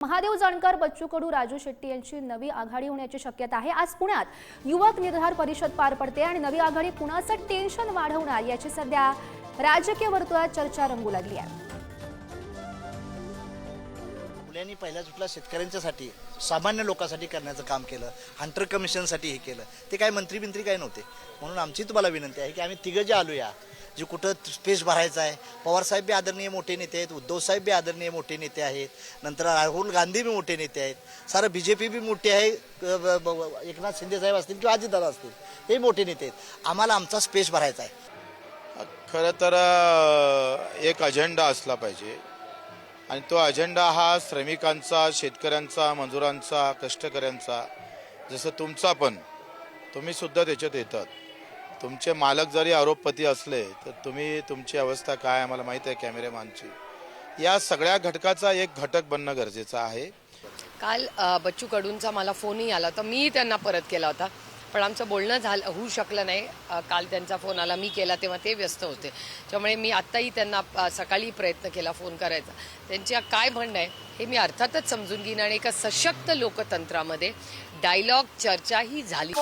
महादेव जानकर बच्चू कडू राजू शेट्टी यांची नवी आघाडी होण्याची शक्यता आहे. आज पुण्यात युवक निर्धार परिषद पार पडते आणि नवी आघाडी कुणाचं टेन्शन वाढवणार याची सध्या राजकीय वर्तुळात चर्चा रंगू लागली आहे. मुलांनी पहिल्या सुटला शेतकऱ्यांच्यासाठी सामान्य लोकांसाठी करण्याचं काम केलं हंटर कमिशनसाठी हे केलं. ते काय मंत्री बिंत्री काय नव्हते. म्हणून आमची तुम्हाला विनंती आहे की आम्ही तिघं जे आलो या जे कुठं स्पेस भरायचा आहे. पवारसाहेब बी आदरणीय मोठे नेते आहेत. उद्धवसाहेब बी आदरणीय मोठे नेते आहेत. नंतर राहुल गांधी बी मोठे नेते आहेत. सारं बी जे पी बी मोठे आहे एकनाथ शिंदेसाहेब असतील किंवा अजितदादा असतील हे मोठे नेते आहेत. आम्हाला आमचा स्पेस भरायचा आहे. खरं तर एक अजेंडा असला पाहिजे. आणि तो अजेंडा हा श्रमिकांचा शेतकऱ्यांचा मजुरांचा कष्टकऱ्यांचा. जसं तुमचा पण तुम्ही सुद्धा त्याच्यात येतात. तुमचे मालक जरी आरोपपती असले तर तुम्ही तुमची अवस्था काय आम्हाला माहीत आहे कॅमेरेमॅनची? या सगळ्या घटकाचा एक घटक बनणं गरजेचं आहे. काल बच्चू कडूंचा मला फोनही आला तर मी त्यांना परत केला होता. पण आमचं बोलणं झालं होऊ शकलं नाही. काल त्यांचा फोन आला मी केला तेव्हा ते व्यस्त होते. त्यामुळे मी आत्ताही त्यांना सकाळी प्रयत्न केला फोन करायचा. त्यांच्या काय म्हणणं आहे हे मी अर्थातच समजून घेईन आणि एका सशक्त लोकतंत्रामध्ये डायलॉग चर्चाही झाली.